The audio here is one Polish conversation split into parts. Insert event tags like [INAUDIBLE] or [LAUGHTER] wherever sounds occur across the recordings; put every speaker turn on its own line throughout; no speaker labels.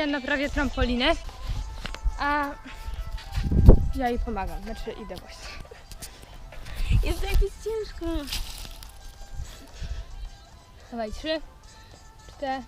Krystian naprawia trampolinę, a ja jej pomagam, znaczy idę właśnie.
Jest jakieś ciężko.
Dawaj, trzy, cztery.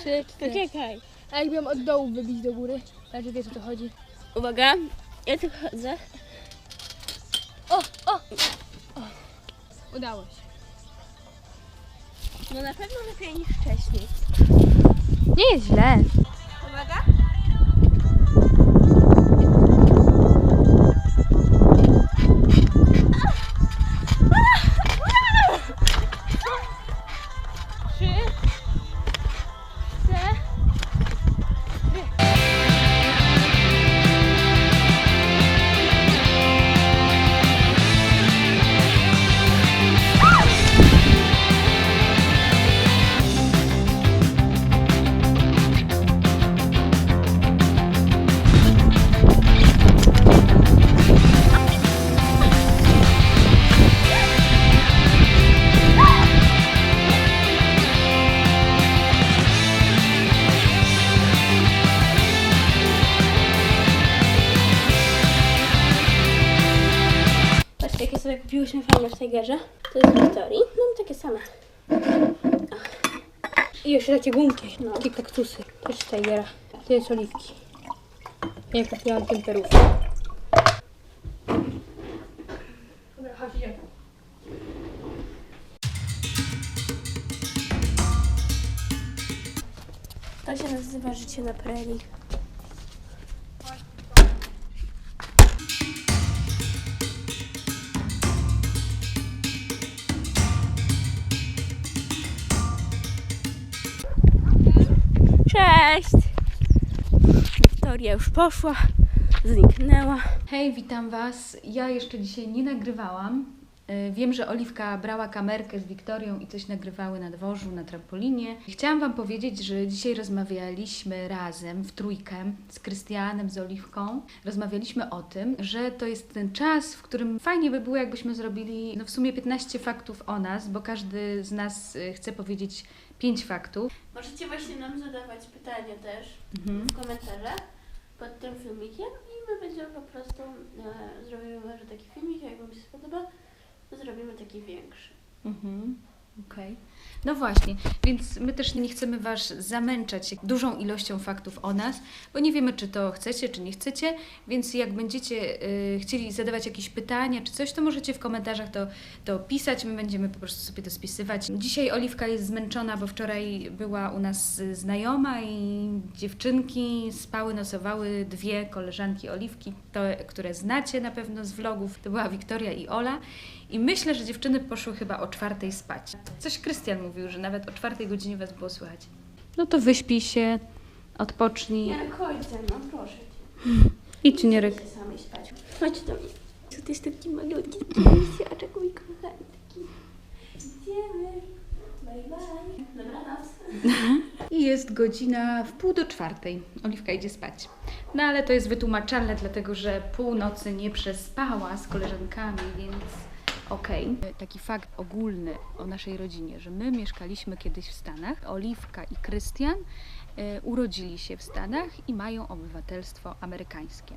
Trzy, cztery.
Poczekaj.
A jakbym od dołu wybić do góry? Znaczy wiesz o co chodzi.
Uwaga, ja tu chodzę.
O, o, o. Udało się.
No na pewno lepiej niż wcześniej.
Nie jest źle.
Uwaga. Kupiłyśmy fajne w Tigerze. To jest Victorii. Mam takie same.
I jeszcze takie gumki,
No.
takie kaktusy. Też z Tigera. To jest oliwki. Ja kupiłam temperówkę. Dobra, chodź, idziemy.
To się nazywa życie na prerii. Wiktoria już poszła, zniknęła.
Hej, witam Was. Ja jeszcze dzisiaj nie nagrywałam. E, Wiem, że Oliwka brała kamerkę z Wiktorią i coś nagrywały na dworzu, na trampolinie. Chciałam Wam powiedzieć, że dzisiaj rozmawialiśmy razem w trójkę z Krystianem, z Oliwką. Rozmawialiśmy o tym, że to jest ten czas, w którym fajnie by było, jakbyśmy zrobili no w sumie 15 faktów o nas, bo każdy z nas e, chce powiedzieć 5 faktów.
Możecie właśnie nam zadawać pytania też
Mhm.
w komentarzach pod tym filmikiem i my będziemy po prostu e, zrobimy może taki filmik, jak Wam się spodoba, to zrobimy taki większy.
Mhm. Okej. No właśnie, więc my też nie chcemy Was zamęczać dużą ilością faktów o nas, bo nie wiemy, czy to chcecie, czy nie chcecie, więc jak będziecie y, chcieli zadawać jakieś pytania, czy coś, to możecie w komentarzach to, to pisać, my będziemy po prostu sobie to spisywać. Dzisiaj Oliwka jest zmęczona, bo wczoraj była u nas znajoma i dziewczynki spały, nosowały dwie koleżanki Oliwki, to, które znacie na pewno z vlogów, to była Wiktoria i Ola. I myślę, że dziewczyny poszły chyba o czwartej spać. Coś Krystian mówił, że nawet o czwartej godzinie was było słychać. No to wyśpij się, odpocznij.
Jarek, chodź ze mną, proszę Cię. [LAUGHS]
Idź, Nierek.
Samej spać. Chodź do mnie. Co ty jest taki malutki, taki mój kochany, taki. Idziemy. Bye, bye. Dobranoc. [LAUGHS]
I jest godzina w pół do czwartej. Oliwka idzie spać. No ale to jest wytłumaczalne, dlatego że północy nie przespała z koleżankami, więc okej. Taki fakt ogólny o naszej rodzinie, że my mieszkaliśmy kiedyś w Stanach. Oliwka i Krystian e, urodzili się w Stanach i mają obywatelstwo amerykańskie.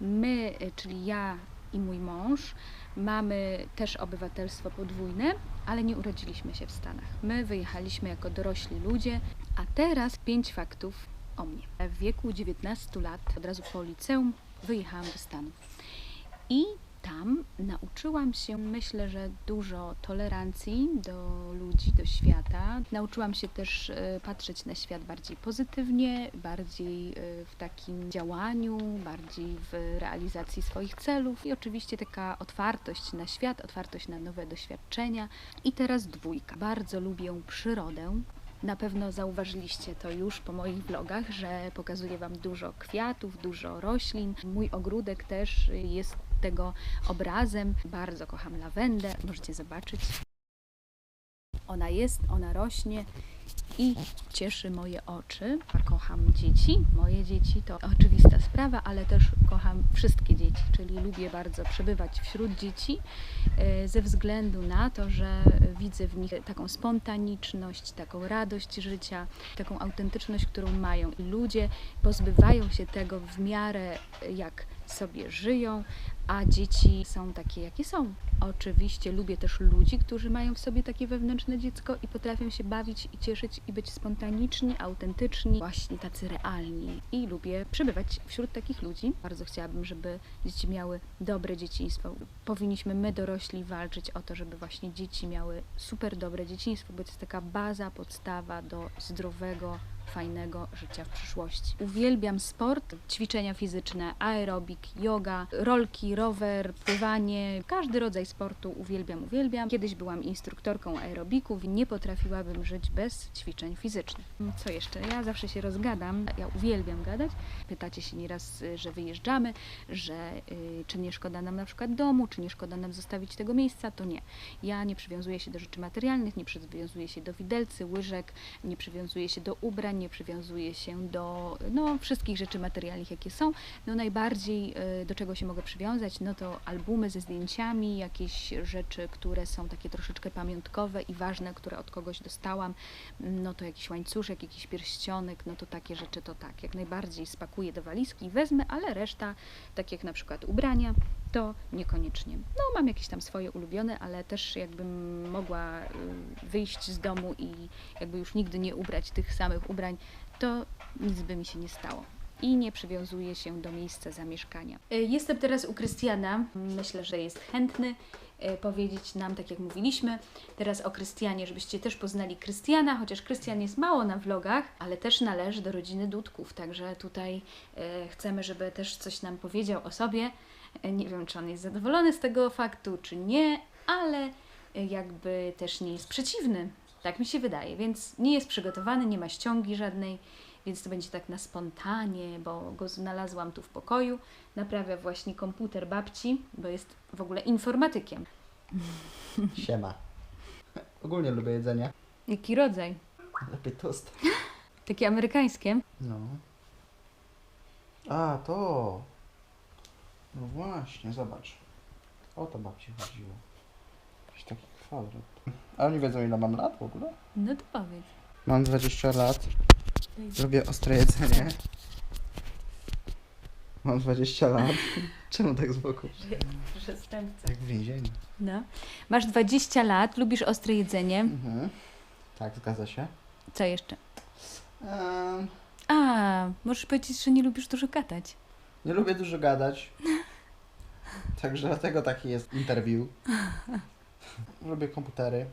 My, e, czyli ja i mój mąż, mamy też obywatelstwo podwójne, ale nie urodziliśmy się w Stanach. My wyjechaliśmy jako dorośli ludzie, a teraz pięć faktów o mnie. W wieku 19 lat, od razu po liceum, wyjechałam do Stanów. I tam nauczyłam się, myślę, że dużo tolerancji do ludzi, do świata. Nauczyłam się też e, patrzeć na świat bardziej pozytywnie, bardziej e, w takim działaniu, bardziej w realizacji swoich celów i oczywiście taka otwartość na świat, otwartość na nowe doświadczenia. I teraz dwójka. Bardzo lubię przyrodę. Na pewno zauważyliście to już po moich vlogach, że pokazuję Wam dużo kwiatów, dużo roślin. Mój ogródek też jest tego obrazem. Bardzo kocham lawendę, możecie zobaczyć. Ona jest, ona rośnie i cieszy moje oczy. Kocham dzieci, moje dzieci to oczywista sprawa, ale też kocham wszystkie dzieci, czyli lubię bardzo przebywać wśród dzieci e, ze względu na to, że widzę w nich taką spontaniczność, taką radość życia, taką autentyczność, którą mają ludzie pozbywają się tego w miarę jak sobie żyją, a dzieci są takie, jakie są. Oczywiście lubię też ludzi, którzy mają w sobie takie wewnętrzne dziecko i potrafią się bawić i cieszyć i być spontaniczni, autentyczni, właśnie tacy realni. I lubię przebywać wśród takich ludzi. Bardzo chciałabym, żeby dzieci miały dobre dzieciństwo. Powinniśmy my dorośli walczyć o to, żeby właśnie dzieci miały super dobre dzieciństwo, bo to jest taka baza, podstawa do zdrowego, fajnego życia w przyszłości. Uwielbiam sport, ćwiczenia fizyczne, aerobik, yoga, rolki, rower, pływanie, każdy rodzaj sportu uwielbiam, uwielbiam. Kiedyś byłam instruktorką aerobików i nie potrafiłabym żyć bez ćwiczeń fizycznych. Co jeszcze? Ja zawsze się rozgadam, ja uwielbiam gadać. Pytacie się nieraz, że wyjeżdżamy, że y, czy nie szkoda nam na przykład domu, czy nie szkoda nam zostawić tego miejsca, to nie. Ja nie przywiązuję się do rzeczy materialnych, nie przywiązuję się do widelcy, łyżek, nie przywiązuję się do ubrań, nie przywiązuję się do no, wszystkich rzeczy materialnych, jakie są. No najbardziej y, do czego się mogę przywiązać, no to albumy ze zdjęciami, jakieś rzeczy, które są takie troszeczkę pamiątkowe i ważne, które od kogoś dostałam, no to jakiś łańcuszek, jakiś pierścionek, no to takie rzeczy to tak, jak najbardziej spakuję do walizki i wezmę, ale reszta, tak jak na przykład ubrania, to niekoniecznie. No mam jakieś tam swoje ulubione, ale też jakbym mogła y, wyjść z domu i jakby już nigdy nie ubrać tych samych ubrań, to nic by mi się nie stało. I nie przywiązuję się do miejsca zamieszkania. Y, Jestem teraz u Krystiana. Myślę, że jest chętny powiedzieć nam, tak jak mówiliśmy, teraz o Krystianie, żebyście też poznali Krystiana, chociaż Krystian jest mało na vlogach, ale też należy do rodziny Dudków, także tutaj y, chcemy, żeby też coś nam powiedział o sobie. Y, Nie wiem, czy on jest zadowolony z tego faktu, czy nie, ale y, jakby też nie jest przeciwny. Tak mi się wydaje, więc nie jest przygotowany, nie ma ściągi żadnej, więc to będzie tak na spontanie, bo go znalazłam tu w pokoju. Naprawia właśnie komputer babci, bo jest w ogóle informatykiem. [LAUGHS]
Siema. Ogólnie lubię jedzenie.
Jaki rodzaj?
Lepiej tost. [LAUGHS]
Takie amerykańskie.
No. A, to. No właśnie, zobacz. O to babci chodziło. Jakiś taki kwadrat. A oni wiedzą ile mam lat w ogóle?
No to powiedz.
Mam 20 lat. Lubię ostre jedzenie. Mam 20 lat. [LAUGHS] Czemu tak z boku?
Przestępca.
Jak w więzieniu.
No. Masz 20 lat, lubisz ostre jedzenie.
Mhm. Tak, zgadza się.
Co jeszcze?
Ehm,
A, możesz powiedzieć, że nie lubisz dużo gadać.
nie lubię dużo gadać. [LAUGHS] Także dlatego taki jest interview. [LAUGHS] Lubię komputery.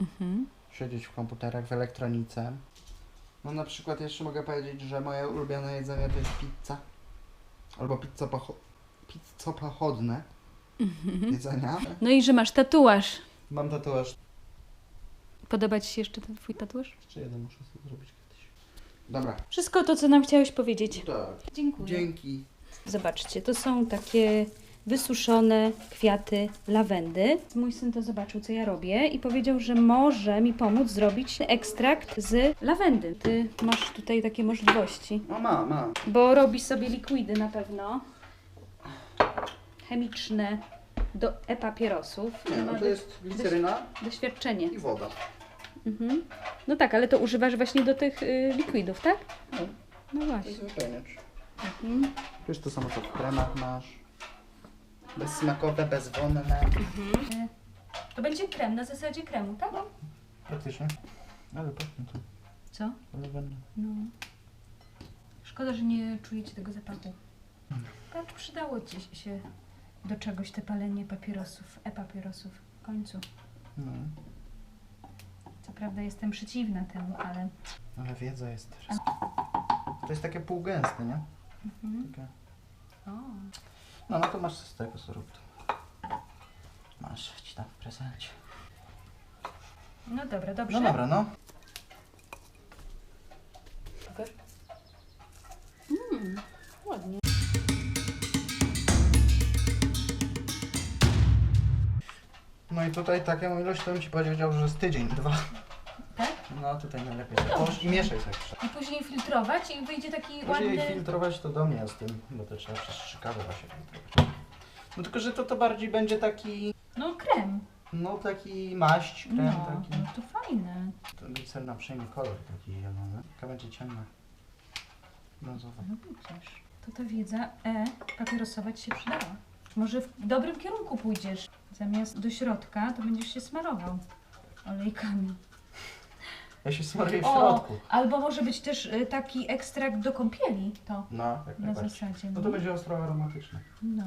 Mhm.
siedzieć w komputerach, w elektronice. No na przykład jeszcze mogę powiedzieć, że moje ulubione jedzenie to jest pizza. Albo pizza pocho- pizzo pochodne jedzenia.
No i że masz tatuaż.
Mam tatuaż.
Podoba Ci się jeszcze ten Twój tatuaż?
Jeszcze jeden muszę sobie zrobić kiedyś. Dobra.
Wszystko to, co nam chciałeś powiedzieć.
Tak.
Dziękuję.
Dzięki.
Zobaczcie, to są takie wysuszone kwiaty lawendy. Mój syn to zobaczył, co ja robię i powiedział, że może mi pomóc zrobić ekstrakt z lawendy. Ty masz tutaj takie możliwości,
No ma, ma.
bo robi sobie likwidy na pewno chemiczne do e-papierosów.
Nie, no to jest gliceryna
doświadczenie.
i woda.
Mhm. No tak, ale to używasz właśnie do tych y, likwidów, tak?
No,
No
to
właśnie.
jest wypełniacz.
Mhm.
Jest to samo co w kremach masz. Bezsmakowe, bezwonne.
To będzie krem na zasadzie kremu, tak?
Praktycznie. Ale pachnie to.
Co?
Będę.
No. Szkoda, że nie czujecie tego zapachu. Patrz, przydało ci się do czegoś te palenie papierosów, e-papierosów w końcu.
No.
Co prawda jestem przeciwna temu, ale...
Ale wiedza jest też. To jest takie półgęste, nie?
Mhm.
Takie.
O.
No, no to masz z tego zrób to. Masz ci tam w prezencie.
No dobra, dobrze.
No dobra, no.
Pokaż. Mm, ładnie.
No i tutaj taką ilość to bym ci powiedział, że z tydzień, dwa.
Tak?
No tutaj najlepiej. Połóż i mieszaj sobie.
I później filtrować i wyjdzie taki
Później
ładny...
filtrować to do mnie z tym, bo to trzeba przez strzykawę właśnie filtrować. No tylko, że to, to bardziej będzie taki,
No krem.
no taki maść, krem
No,
taki.
no to fajne.
To glicerna przyjmie kolor taki zielony. Taka będzie ciemna. Brązowa.
No widzisz. To ta wiedza E papierosowa ci się przydała. Może w dobrym kierunku pójdziesz. Zamiast do środka, to będziesz się smarował olejkami.
Ja się smaruję w
O,
środku.
albo może być też y, taki ekstrakt do kąpieli. To
No, jak
na
najbardziej.
zasadzie.
No to będzie ostro aromatyczne.
No.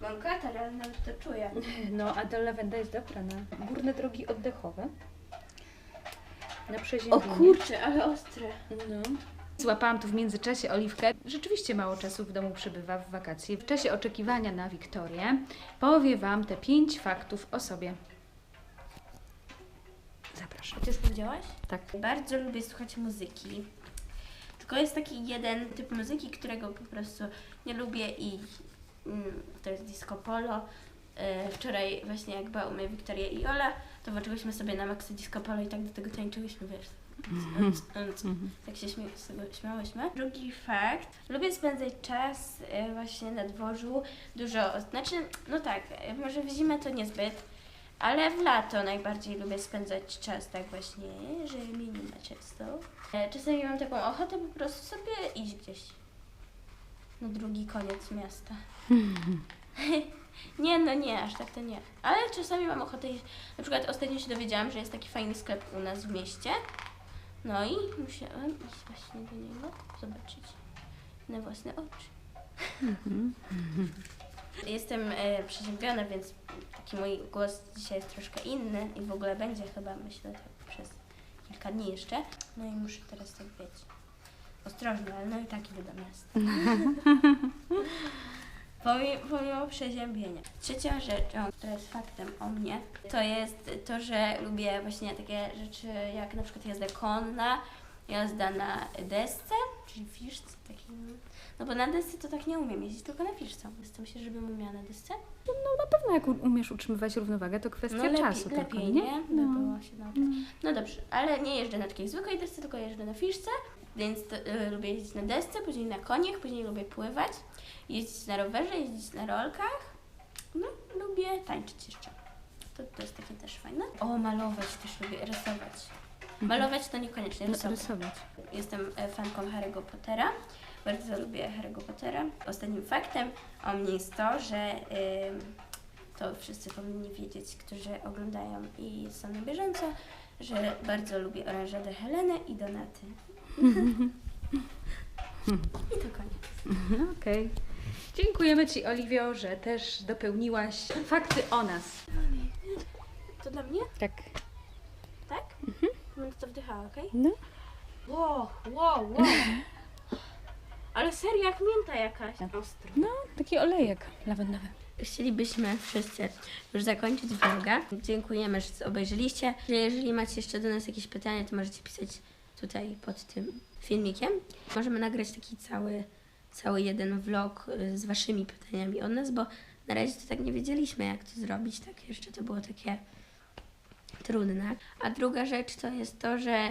Mam katar, ale nawet to czuję.
No, a ta lawenda jest dobra na górne drogi oddechowe. Na
O
przeziębienie.
kurczę, ale ostre.
No. Złapałam tu w międzyczasie Oliwkę. Rzeczywiście mało czasu w domu przebywa w wakacje. W czasie oczekiwania na Wiktorię powie Wam te pięć faktów o sobie. Zapraszam.
Ty już powiedziałaś?
Tak.
Bardzo lubię słuchać muzyki. Tylko jest taki jeden typ muzyki, którego po prostu nie lubię i mm, to jest disco polo. E, Wczoraj właśnie jak była u mnie Wiktoria i Ola, to włączyłyśmy sobie na maksa disco polo i tak do tego tańczyłyśmy, wiesz. Tak się śmiałyśmy. Drugi fakt. Lubię spędzać czas e, właśnie na dworzu. Dużo, znaczy, no tak, e, może w zimę to niezbyt, ale w lato najbardziej lubię spędzać czas tak właśnie, że mnie nie ma często. E, Czasami mam taką ochotę po prostu sobie iść gdzieś na drugi koniec miasta. [LAUGHS] nie, no nie, aż tak to nie. Ale czasami mam ochotę iść. Na przykład ostatnio się dowiedziałam, że jest taki fajny sklep u nas w mieście. No i musiałam iść właśnie do niego, zobaczyć na własne oczy. [LAUGHS] Jestem e, przeziębiona, więc taki mój głos dzisiaj jest troszkę inny i w ogóle będzie chyba, myślę, tak przez kilka dni jeszcze. No i muszę teraz tak być ostrożna, ale no i tak idę do miasta. [LAUGHS] Pomimo, pomimo przeziębienia. Trzecią rzeczą, która jest faktem o mnie, to jest to, że lubię właśnie takie rzeczy jak na przykład jazda konna, jazda na desce, czyli fiszce takim. No bo na desce to tak nie umiem jeździć, tylko na fiszce. Jestem się, żebym umiała na desce.
No na pewno jak umiesz utrzymywać równowagę, to kwestia
No lepiej,
czasu
lepiej
tylko,
nie?
nie?
By było się nauczyć. No dobrze, ale nie jeżdżę na takiej zwykłej desce, tylko jeżdżę na fiszce, więc to, y, lubię jeździć na desce, później na koniach, później lubię pływać, jeździć na rowerze, jeździć na rolkach. No, lubię tańczyć jeszcze. To, to jest takie też fajne. O, malować też lubię, rysować. Malować to niekoniecznie rysować.
rysować.
Jestem e, fanką Harry'ego Pottera. Bardzo lubię Harry'ego Pottera. Ostatnim faktem o mnie jest to, że to wszyscy powinni wiedzieć, którzy oglądają i są na bieżąco, że bardzo lubię Oranżadę Helenę i Donaty. I to koniec. [LAUGHS]
Okej. Dziękujemy Ci, Oliwio, że też dopełniłaś fakty o nas.
To dla mnie?
Tak.
Tak? Będę to wdychała, okej?
No.
Wow, wow, wow. [LAUGHS] Ale serio, jak mięta jakaś. Ostro.
No, taki olejek lawendowy.
Chcielibyśmy wszyscy już zakończyć vloga. Dziękujemy, że obejrzeliście. Jeżeli macie jeszcze do nas jakieś pytania, to możecie pisać tutaj pod tym filmikiem. Możemy nagrać taki cały, cały jeden vlog y, z waszymi pytaniami od nas, bo na razie to tak nie wiedzieliśmy, jak to zrobić. Tak jeszcze to było takie trudne. A druga rzecz to jest to, że,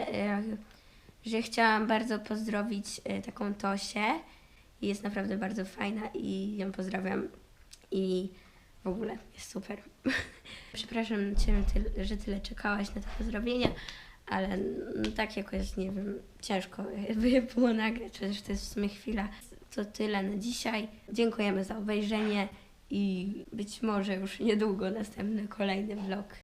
że chciałam bardzo pozdrowić y, taką Tosię. Jest naprawdę bardzo fajna i ją pozdrawiam i w ogóle jest super. [LAUGHS] Przepraszam Cię, że tyle czekałaś na te pozdrowienia, ale no, tak jakoś, nie wiem, ciężko by było nagrać, chociaż to jest w sumie chwila. To tyle na dzisiaj. Dziękujemy za obejrzenie i być może już niedługo następny kolejny vlog